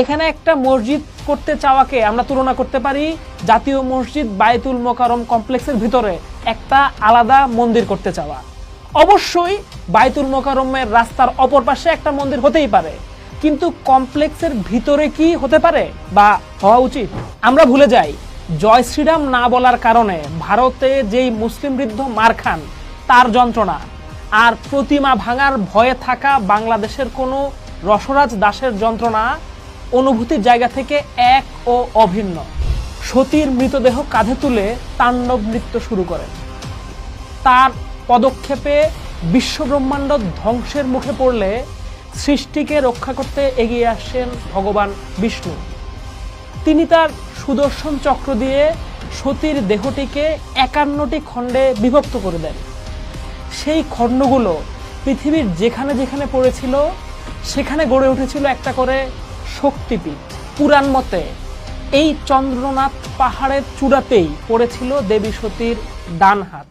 এখানে একটা মসজিদ করতে চাওয়াকে আমরা তুলনা করতে পারি জাতীয় মসজিদ বায়তুল মোকারম কমপ্লেক্সের ভিতরে একটা আলাদা মন্দির করতে চাওয়া। অবশ্যই বায়তুল মোকারমের রাস্তার অপর পাশে একটা মন্দির হতেই পারে। কিন্তু কমপ্লেক্সের ভিতরে কি হতে পারে বা হওয়া উচিত? আমরা ভুলে যাই। জয় শ্রীরাম না বলার কারণে ভারতে যেই মুসলিম বৃদ্ধ মার খান, তার যন্ত্রণা। আর প্রতিমা ভাঙার ভয়ে থাকা বাংলাদেশের কোনো রসরাজ দাসের যন্ত্রণা অনুভূতির জায়গা থেকে এক ও অভিন্ন। সতীর মৃতদেহ কাঁধে তুলে তাণ্ডব নৃত্য শুরু করেন। তার পদক্ষেপে বিশ্বব্রহ্মাণ্ড ধ্বংসের মুখে পড়লে সৃষ্টিকে রক্ষা করতে এগিয়ে আসেন ভগবান বিষ্ণু। তিনি তার সুদর্শন চক্র দিয়ে সতীর দেহটিকে একান্নটি খণ্ডে বিভক্ত করে দেন। সেই খণ্ডগুলো পৃথিবীর যেখানে যেখানে পড়েছিল, সেখানে গড়ে উঠেছিল একটা করে শক্তিপীঠ। পুরাণ মতে এই চন্দ্রনাথ পাহাড়ের চূড়াতেই পড়েছিল দেবী সতীর ডান হাত।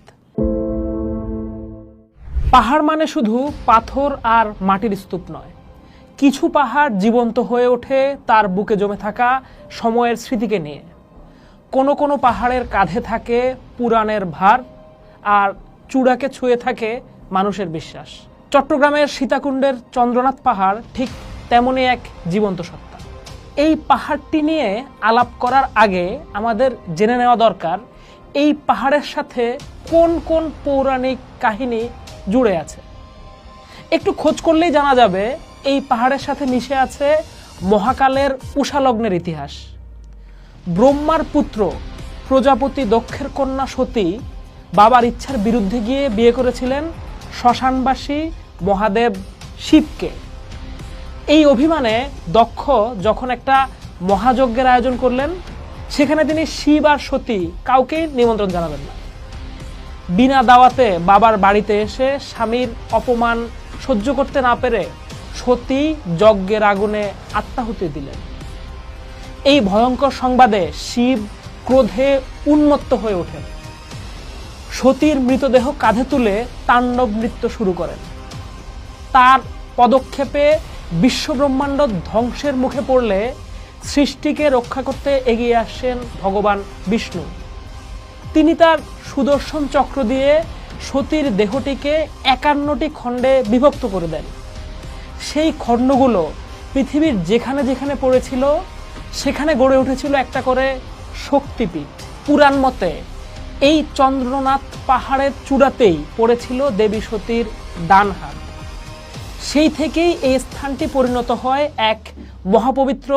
পাহাড় মানে শুধু পাথর আর মাটির স্তূপ নয়। কিছু পাহাড় জীবন্ত হয়ে ওঠে, তার বুকে জমে থাকা সময়ের স্মৃতিকে নিয়ে। কোনো কোনো পাহাড়ের কাঁধে থাকে পুরাণের ভার, আর চূড়াকে ছুঁয়ে থাকে মানুষের বিশ্বাস। চট্টগ্রামের সীতাকুণ্ডের চন্দ্রনাথ পাহাড় ঠিক তেমনই এক জীবন্ত সত্তা। এই পাহাড়টি নিয়ে আলাপ করার আগে আমাদের জেনে নেওয়া দরকার, এই পাহাড়ের সাথে কোন কোন পৌরাণিক কাহিনী জুড়ে আছে? একটু খোঁজ করলেই জানা যাবে, এই পাহাড়ের সাথে মিশে আছে মহাকালের উষালগ্নের ইতিহাস। ব্রহ্মার পুত্র, প্রজাপতি দক্ষের কন্যা সতী, বাবার ইচ্ছার বিরুদ্ধে গিয়ে বিয়ে করেছিলেন শ্মশানবাসী মহাদেব শিবকে। এই অভিমানে দক্ষ যখন একটা মহাযজ্ঞের আয়োজন করলেন, সেখানে তিনি শিব আর সতী কাউকেই নিমন্ত্রণ জানাবেন না। বিনা দাওয়াতে বাবার বাড়িতে এসে স্বামীর অপমান সহ্য করতে না পেরে সতী যজ্ঞের আগুনে আত্মাহুতি দিলেন। এই ভয়ঙ্কর সংবাদে শিব ক্রোধে উন্মত্ত হয়ে ওঠেন। সতীর মৃতদেহ কাঁধে তুলে তাণ্ডব নৃত্য শুরু করেন। তার পদক্ষেপে বিশ্বব্রহ্মাণ্ড ধ্বংসের মুখে পড়লে সৃষ্টিকে রক্ষা করতে এগিয়ে আসছেন ভগবান বিষ্ণু। তিনি তার সুদর্শন চক্র দিয়ে সতীর দেহটিকে একান্নটি খণ্ডে বিভক্ত করে দেন। সেই খণ্ডগুলো পৃথিবীর যেখানে যেখানে পড়েছিল, সেখানে গড়ে উঠেছিল একটা করে শক্তিপীঠ। পুরাণ মতে এই চন্দ্রনাথ পাহাড়ের চূড়াতেই পড়েছিল দেবী সতীর ডান হাত সেই থেকেই এই স্থানটি পরিণত হয় এক মহাপবিত্র